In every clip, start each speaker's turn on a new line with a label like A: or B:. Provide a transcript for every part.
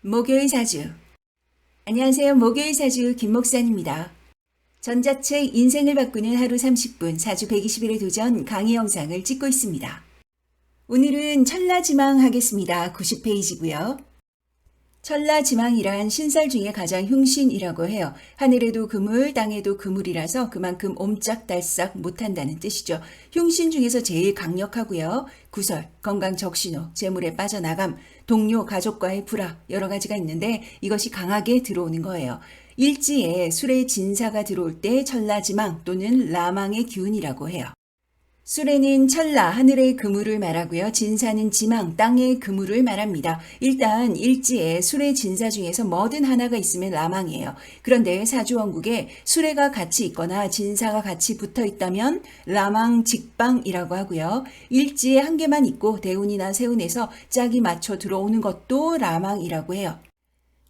A: 목요일 사주. 안녕하세요. 목요일 사주 김목산입니다. 전자책 인생을 바꾸는 하루 30분 사주 120일의 도전 강의 영상을 찍고 있습니다. 오늘은 천라지망 하겠습니다. 90페이지고요. 천라지망이란 신살 중에 가장 흉신이라고 해요. 하늘에도 그물, 땅에도 그물이라서 그만큼 옴짝달싹 못한다는 뜻이죠. 흉신 중에서 제일 강력하고요. 구설, 건강 적신호, 재물의 빠져나감, 동료, 가족과의 불화 여러 가지가 있는데 이것이 강하게 들어오는 거예요. 일지에 술의 진사가 들어올 때 천라지망 또는 라망의 기운이라고 해요. 수레는 천라, 하늘의 그물을 말하고요. 진사는 지망, 땅의 그물을 말합니다. 일단 일지에 수레 진사 중에서 뭐든 하나가 있으면 라망이에요. 그런데 사주원국에 수레가 같이 있거나 진사가 같이 붙어 있다면 라망 직방이라고 하고요. 일지에 한 개만 있고 대운이나 세운에서 짝이 맞춰 들어오는 것도 라망이라고 해요.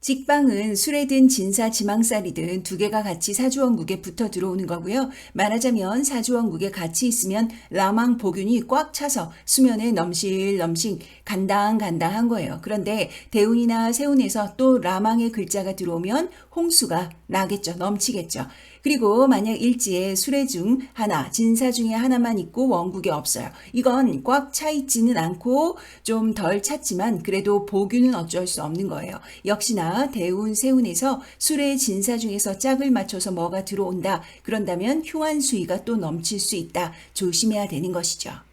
A: 직방은 술에든 진사 지망살이든 두 개가 같이 사주원국에 붙어 들어오는 거고요. 말하자면 사주원국에 같이 있으면 라망 복균이 꽉 차서 수면에 넘실넘실 간당간당한 거예요. 그런데 대운이나 세운에서 또 라망의 글자가 들어오면 홍수가 나겠죠. 넘치겠죠. 그리고 만약 일지에 수레 중 하나, 진사 중에 하나만 있고 원국에 없어요. 이건 꽉 차 있지는 않고 좀 덜 찼지만 그래도 보균은 어쩔 수 없는 거예요. 역시나 대운, 세운에서 수레 진사 중에서 짝을 맞춰서 뭐가 들어온다. 그런다면 흉한 수위가 또 넘칠 수 있다. 조심해야 되는 것이죠.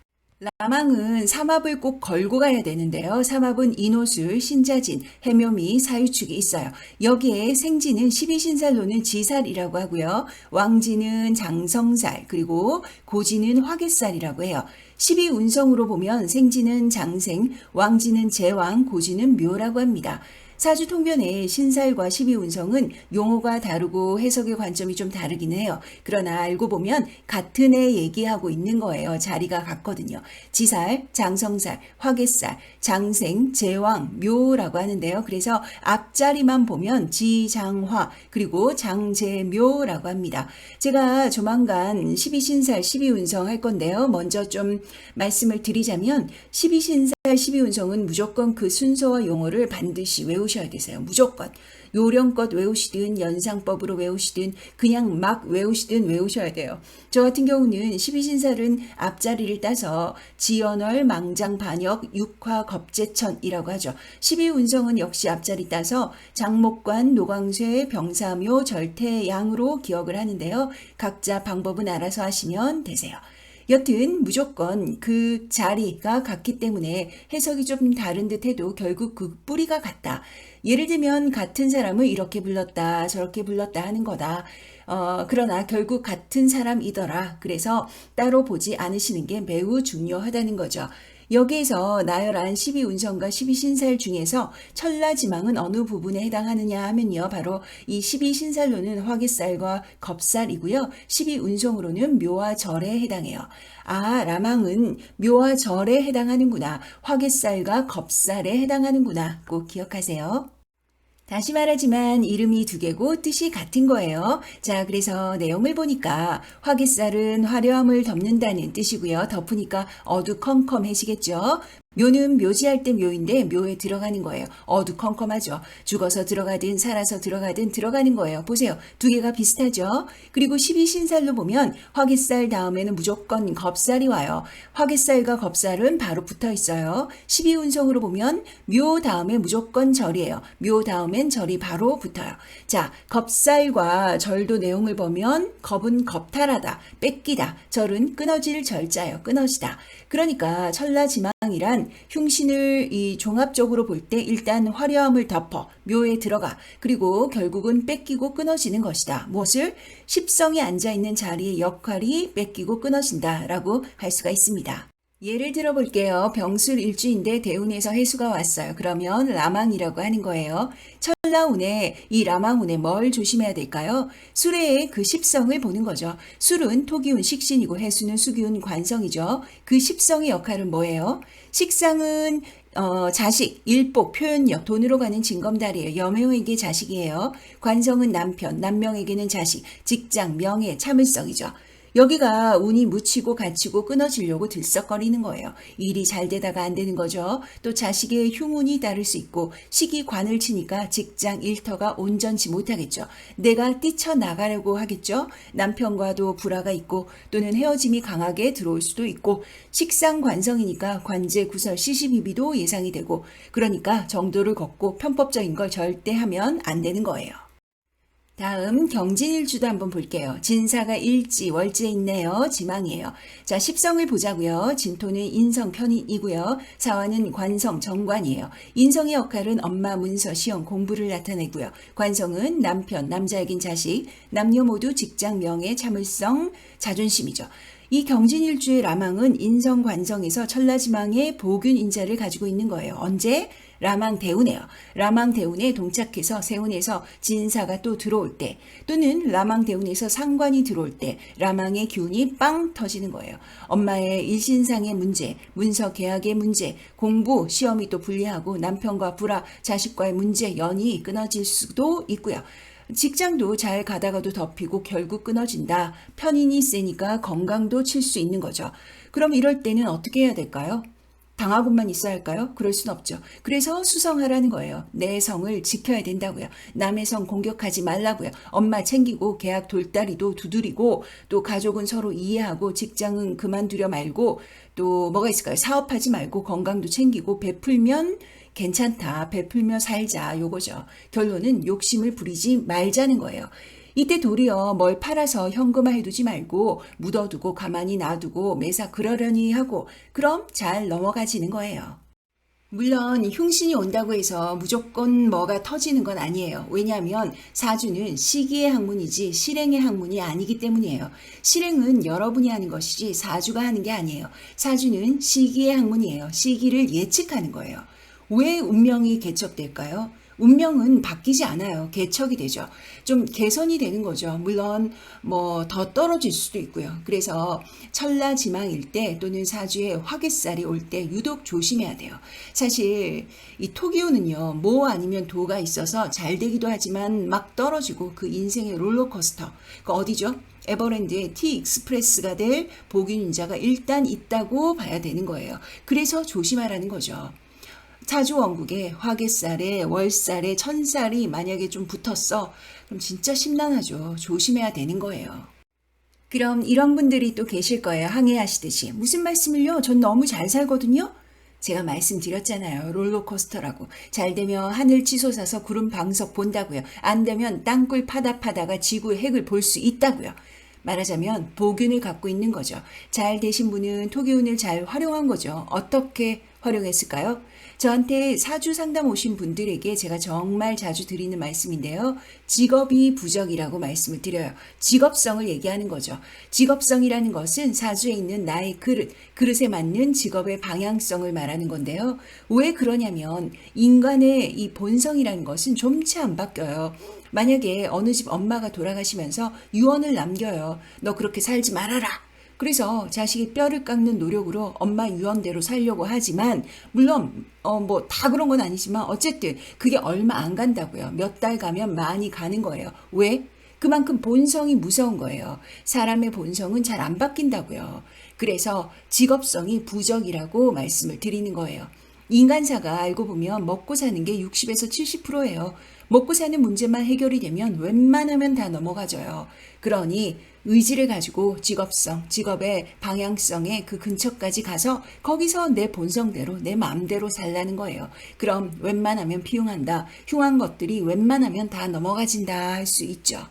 A: 라망은 삼합을 꼭 걸고 가야 되는데요. 삼합은 인호술, 신자진, 해묘미, 사유축이 있어요. 여기에 생지는 12신살로는 지살이라고 하고요. 왕지는 장성살, 그리고 고지는 화개살이라고 해요. 12운성으로 보면 생지는 장생, 왕지는 제왕, 고지는 묘라고 합니다. 사주 통변의 신살과 12운성은 용어가 다르고 해석의 관점이 좀 다르긴 해요. 그러나 알고 보면 같은 애 얘기하고 있는 거예요. 자리가 같거든요. 지살, 장성살, 화개살, 장생, 제왕, 묘라고 하는데요. 그래서 앞자리만 보면 지장화 그리고 장제묘라고 합니다. 제가 조만간 12신살, 12운성 할 건데요. 먼저 좀 말씀을 드리자면 12신살, 12운성은 무조건 그 순서와 용어를 반드시 외우 외우셔야 되세요. 무조건. 요령껏 외우시든 연상법으로 외우시든 그냥 막 외우시든 외우셔야 돼요. 저 같은 경우는 12신살은 앞자리를 따서 지연월, 망장, 반역, 육화, 겁재천이라고 하죠. 12운성은 역시 앞자리 따서 장목관, 노광쇠, 병사묘, 절태, 양으로 기억을 하는데요. 각자 방법은 알아서 하시면 되세요. 여튼 무조건 그 자리가 같기 때문에 해석이 좀 다른 듯 해도 결국 그 뿌리가 같다. 예를 들면 같은 사람을 이렇게 불렀다, 저렇게 불렀다 하는 거다. 어, 그러나 결국 같은 사람이더라. 그래서 따로 보지 않으시는 게 매우 중요하다는 거죠. 여기에서 나열한 12운성과 12신살 중에서 천라지망은 어느 부분에 해당하느냐 하면요. 바로 이 12신살로는 화개살과 겁살이고요. 12운성으로는 묘와 절에 해당해요. 아, 라망은 묘와 절에 해당하는구나. 화개살과 겁살에 해당하는구나. 꼭 기억하세요. 다시 말하지만 이름이 두 개고 뜻이 같은 거예요. 자, 그래서 내용을 보니까 화개살은 화려함을 덮는다는 뜻이고요. 덮으니까 어두컴컴해지겠죠. 묘는 묘지할 때 묘인데 묘에 들어가는 거예요. 어두컴컴하죠. 죽어서 들어가든 살아서 들어가든 들어가는 거예요. 보세요. 두 개가 비슷하죠. 그리고 12신살로 보면 화개살 다음에는 무조건 겁살이 와요. 화개살과 겁살은 바로 붙어 있어요. 12운성으로 보면 묘 다음에 무조건 절이에요. 묘 다음엔 절이 바로 붙어요. 자, 겁살과 절도 내용을 보면 겁은 겁탈하다, 뺏기다, 절은 끊어질 절자예요. 끊어지다. 그러니까 천라지망 이란 흉신을 이 종합적으로 볼 때 일단 화려함을 덮어 묘에 들어가 그리고 결국은 뺏기고 끊어지는 것이다. 무엇을 십성이 앉아 있는 자리의 역할이 뺏기고 끊어진다라고 할 수가 있습니다. 예를 들어 볼게요. 병술 일주인데 대운에서 해수가 왔어요. 그러면 라망이라고 하는 거예요. 천라운에 이 라망운에 뭘 조심해야 될까요? 수레의 그 십성을 보는 거죠. 술은 토기운 식신이고 해수는 수기운 관성이죠. 그 십성의 역할은 뭐예요? 식상은 어, 자식, 일복, 표현력, 돈으로 가는 징검다리예요. 여명에게 자식이에요. 관성은 남편, 남명에게는 자식, 직장, 명예, 참을성이죠. 여기가 운이 묻히고 갇히고 끊어지려고 들썩거리는 거예요. 일이 잘 되다가 안 되는 거죠. 또 자식의 흉운이 따를 수 있고 시기 관을 치니까 직장 일터가 온전치 못하겠죠. 내가 뛰쳐나가려고 하겠죠. 남편과도 불화가 있고 또는 헤어짐이 강하게 들어올 수도 있고 식상 관성이니까 관제 구설 시시비비도 예상이 되고 그러니까 정도를 걷고 편법적인 걸 절대 하면 안 되는 거예요. 다음 경진일주도 한번 볼게요. 진사가 일지, 월지에 있네요. 지망이에요. 자, 십성을 보자고요. 진토는 인성 편인이고요. 사화는 관성, 정관이에요. 인성의 역할은 엄마, 문서, 시험, 공부를 나타내고요. 관성은 남편, 남자에겐 자식, 남녀 모두 직장, 명예, 참을성, 자존심이죠. 이 경진일주의 라망은 인성 관성에서 천라지망의 보균 인자를 가지고 있는 거예요. 언제? 라망 대운에요. 라망 대운에 동착해서 세운에서 진사가 또 들어올 때 또는 라망 대운에서 상관이 들어올 때 라망의 기운이 빵 터지는 거예요. 엄마의 일신상의 문제, 문서 계약의 문제, 공부, 시험이 또 불리하고 남편과 불화, 자식과의 문제, 연이 끊어질 수도 있고요. 직장도 잘 가다가도 덮이고 결국 끊어진다. 편인이 세니까 건강도 칠 수 있는 거죠. 그럼 이럴 때는 어떻게 해야 될까요? 당하고만 있어야 할까요? 그럴 순 없죠. 그래서 수성하라는 거예요. 내 성을 지켜야 된다고요. 남의 성 공격하지 말라고요. 엄마 챙기고 계약 돌다리도 두드리고 또 가족은 서로 이해하고 직장은 그만두려 말고 또 뭐가 있을까요? 사업하지 말고 건강도 챙기고 베풀면 괜찮다. 베풀며 살자. 요거죠. 결론은 욕심을 부리지 말자는 거예요. 이때 도리어 뭘 팔아서 현금화해두지 말고 묻어두고 가만히 놔두고 매사 그러려니 하고 그럼 잘 넘어가지는 거예요. 물론 흉신이 온다고 해서 무조건 뭐가 터지는 건 아니에요. 왜냐하면 사주는 시기의 학문이지 실행의 학문이 아니기 때문이에요. 실행은 여러분이 하는 것이지 사주가 하는 게 아니에요. 사주는 시기의 학문이에요. 시기를 예측하는 거예요. 왜 운명이 개척될까요? 운명은 바뀌지 않아요. 개척이 되죠. 좀 개선이 되는 거죠. 물론 뭐 더 떨어질 수도 있고요. 그래서 천라 지망일 때 또는 사주에 화개살이 올 때 유독 조심해야 돼요. 사실 이 토기운은요. 모 아니면 도가 있어서 잘 되기도 하지만 막 떨어지고 그 인생의 롤러코스터. 그 어디죠? 에버랜드의 T 익스프레스가 될 복인인자가 일단 있다고 봐야 되는 거예요. 그래서 조심하라는 거죠. 자주 원국에 화개살에 월살에 천살이 만약에 좀 붙었어. 그럼 진짜 심란하죠. 조심해야 되는 거예요. 그럼 이런 분들이 또 계실 거예요. 항해하시듯이. 무슨 말씀을요? 전 너무 잘 살거든요. 제가 말씀드렸잖아요. 롤러코스터라고. 잘 되면 하늘 치솟아서 구름 방석 본다고요. 안 되면 땅굴 파다 파다가 지구 핵을 볼 수 있다고요. 말하자면 복균을 갖고 있는 거죠. 잘 되신 분은 토기운을 잘 활용한 거죠. 어떻게 활용했을까요? 저한테 사주 상담 오신 분들에게 제가 정말 자주 드리는 말씀인데요. 직업이 부적이라고 말씀을 드려요. 직업성을 얘기하는 거죠. 직업성이라는 것은 사주에 있는 나의 그릇, 그릇에 맞는 직업의 방향성을 말하는 건데요. 왜 그러냐면 인간의 이 본성이라는 것은 좀치 안 바뀌어요. 만약에 어느 집 엄마가 돌아가시면서 유언을 남겨요. 너 그렇게 살지 말아라. 그래서 자식이 뼈를 깎는 노력으로 엄마 유언대로 살려고 하지만 물론 어 뭐 다 그런 건 아니지만 어쨌든 그게 얼마 안 간다고요. 몇 달 가면 많이 가는 거예요. 왜? 그만큼 본성이 무서운 거예요. 사람의 본성은 잘 안 바뀐다고요. 그래서 직업성이 부적이라고 말씀을 드리는 거예요. 인간사가 알고 보면 먹고 사는 게 60에서 70%예요. 먹고 사는 문제만 해결이 되면 웬만하면 다 넘어가져요. 그러니 의지를 가지고 직업성, 직업의 방향성의 그 근처까지 가서 거기서 내 본성대로, 내 마음대로 살라는 거예요. 그럼 웬만하면 피용한다. 흉한 것들이 웬만하면 다 넘어가진다 할 수 있죠.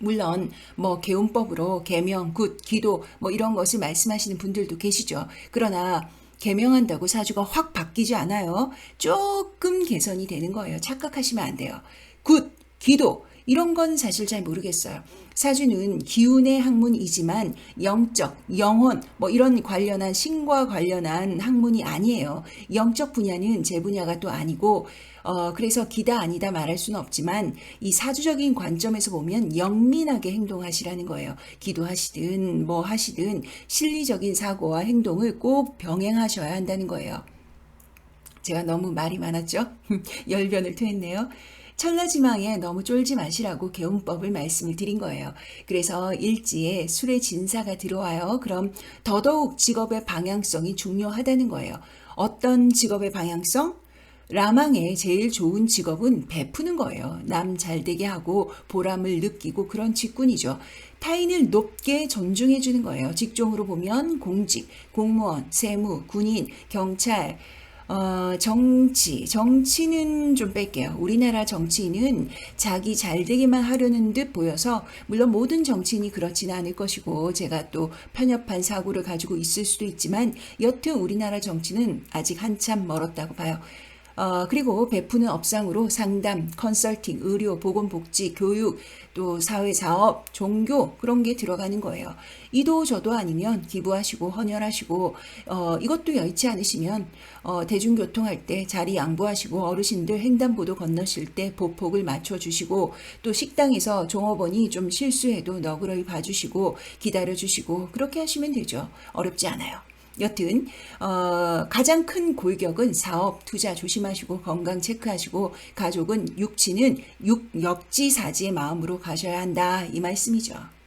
A: 물론 뭐 개운법으로 개명, 굿, 기도 뭐 이런 것을 말씀하시는 분들도 계시죠. 그러나 개명한다고 사주가 확 바뀌지 않아요. 조금 개선이 되는 거예요. 착각하시면 안 돼요. 굿, 기도 이런 건 사실 잘 모르겠어요. 사주는 기운의 학문이지만 영적, 영혼 뭐 이런 관련한 신과 관련한 학문이 아니에요. 영적 분야는 제 분야가 또 아니고 어 그래서 기다 아니다 말할 수는 없지만 이 사주적인 관점에서 보면 영민하게 행동하시라는 거예요. 기도하시든 뭐 하시든 실리적인 사고와 행동을 꼭 병행하셔야 한다는 거예요. 제가 너무 말이 많았죠? 열변을 토했네요. 천라지망에 너무 쫄지 마시라고 개운법을 말씀을 드린 거예요. 그래서 일지에 술의 진사가 들어와요. 그럼 더더욱 직업의 방향성이 중요하다는 거예요. 어떤 직업의 방향성? 라망의 제일 좋은 직업은 베푸는 거예요. 남 잘 되게 하고 보람을 느끼고 그런 직군이죠. 타인을 높게 존중해 주는 거예요. 직종으로 보면 공직, 공무원, 세무, 군인, 경찰, 어, 정치. 정치는 좀 뺄게요. 우리나라 정치인은 자기 잘 되기만 하려는 듯 보여서, 물론 모든 정치인이 그렇지는 않을 것이고, 제가 또 편협한 사고를 가지고 있을 수도 있지만, 여튼 우리나라 정치는 아직 한참 멀었다고 봐요. 어, 그리고 베푸는 업상으로 상담, 컨설팅, 의료, 보건복지, 교육, 또 사회사업, 종교 그런 게 들어가는 거예요. 이도 저도 아니면 기부하시고 헌혈하시고 어, 이것도 여의치 않으시면 어, 대중교통 할 때 자리 양보하시고 어르신들 횡단보도 건너실 때 보폭을 맞춰주시고 또 식당에서 종업원이 좀 실수해도 너그러이 봐주시고 기다려주시고 그렇게 하시면 되죠. 어렵지 않아요. 여튼 어, 가장 큰 골격은 사업, 투자 조심하시고 건강 체크하시고 가족은 육치는 육역지사지의 마음으로 가셔야 한다 이 말씀이죠.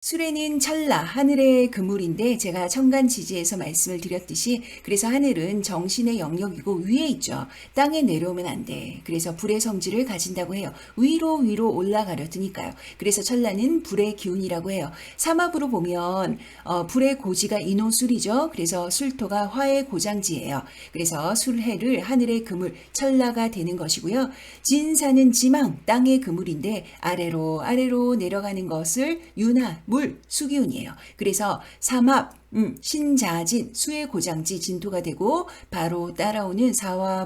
A: 수레는 천라, 하늘의 그물인데 제가 천간 지지에서 말씀을 드렸듯이 그래서 하늘은 정신의 영역이고 위에 있죠. 땅에 내려오면 안 돼. 그래서 불의 성질을 가진다고 해요. 위로 위로 올라가려 드니까요. 그래서 천라는 불의 기운이라고 해요. 삼합으로 보면 어, 불의 고지가 인호술이죠. 그래서 술토가 화의 고장지예요. 그래서 술해를 하늘의 그물, 천라가 되는 것이고요. 진사는 지망, 땅의 그물인데 아래로 아래로 내려가는 것을 윤하, 물, 수기운이에요. 그래서 삼합, 음, 신자진, 수의 고장지 진토가 되고 바로 따라오는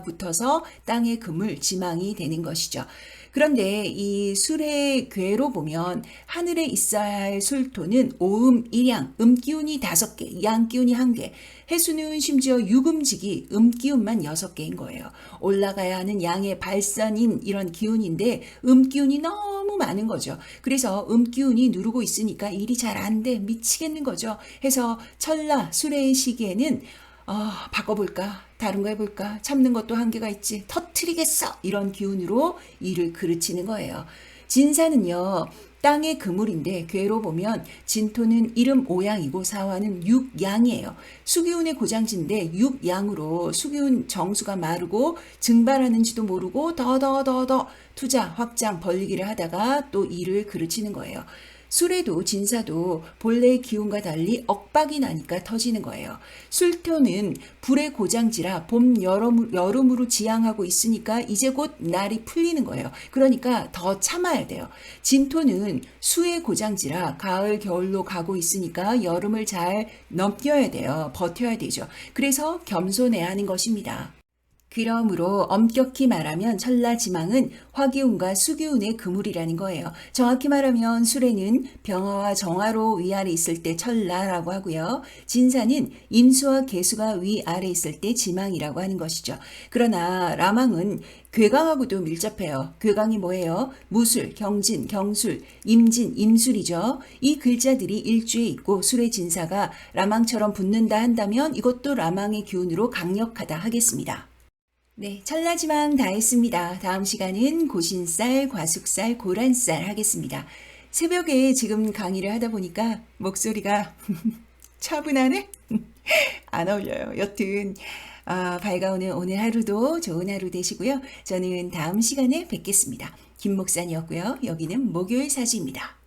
A: 붙어서 땅의 그물, 지망이 되는 것이죠. 그런데 이 술의 괴로 보면 하늘에 있어야 할 술토는 오음 일양, 음기운이 다섯 개, 양기운이 한 개, 해수는 심지어 육음직이 음기운만 여섯 개인 거예요. 올라가야 하는 양의 발산인 이런 기운인데 음기운이 너무 많은 거죠. 그래서 음기운이 누르고 있으니까 일이 잘 안 돼. 미치겠는 거죠. 해서 천라, 수레의 시기에는 아, 바꿔볼까? 다른 거 해볼까? 참는 것도 한계가 있지. 터트리겠어! 이런 기운으로 일을 그르치는 거예요. 진사는요, 땅의 그물인데 괴로 보면 진토는 이름 오양이고 사화는 육양이에요. 수기운의 고장지인데 육양으로 수기운 정수가 마르고 증발하는지도 모르고 더더더더 투자 확장 벌리기를 하다가 또 일을 그르치는 거예요. 술에도 진사도 본래의 기운과 달리 억박이 나니까 터지는 거예요. 술토는 불의 고장지라 봄, 여름, 여름으로 지향하고 있으니까 이제 곧 날이 풀리는 거예요. 그러니까 더 참아야 돼요. 진토는 수의 고장지라 가을, 겨울로 가고 있으니까 여름을 잘 넘겨야 돼요. 버텨야 되죠. 그래서 겸손해야 하는 것입니다. 그러므로 엄격히 말하면 천라지망은 화기운과 수기운의 그물이라는 거예요. 정확히 말하면 수레는 병화와 정화로 위아래 있을 때 천라라고 하고요. 진사는 임수와 개수가 위아래 있을 때 지망이라고 하는 것이죠. 그러나 라망은 괴강하고도 밀접해요. 괴강이 뭐예요? 무술, 경진, 경술, 임진, 임술이죠. 이 글자들이 일주에 있고 술의 진사가 라망처럼 붙는다 한다면 이것도 라망의 기운으로 강력하다 하겠습니다. 네, 찰나지망 다 했습니다. 다음 시간은 고신살, 과숙살, 고란살 하겠습니다. 새벽에 지금 강의를 하다 보니까 목소리가 차분하네? 안 어울려요. 여튼 아, 밝아오는 오늘 하루도 좋은 하루 되시고요. 저는 다음 시간에 뵙겠습니다. 김 목산이었고요. 여기는 목요일 사지입니다.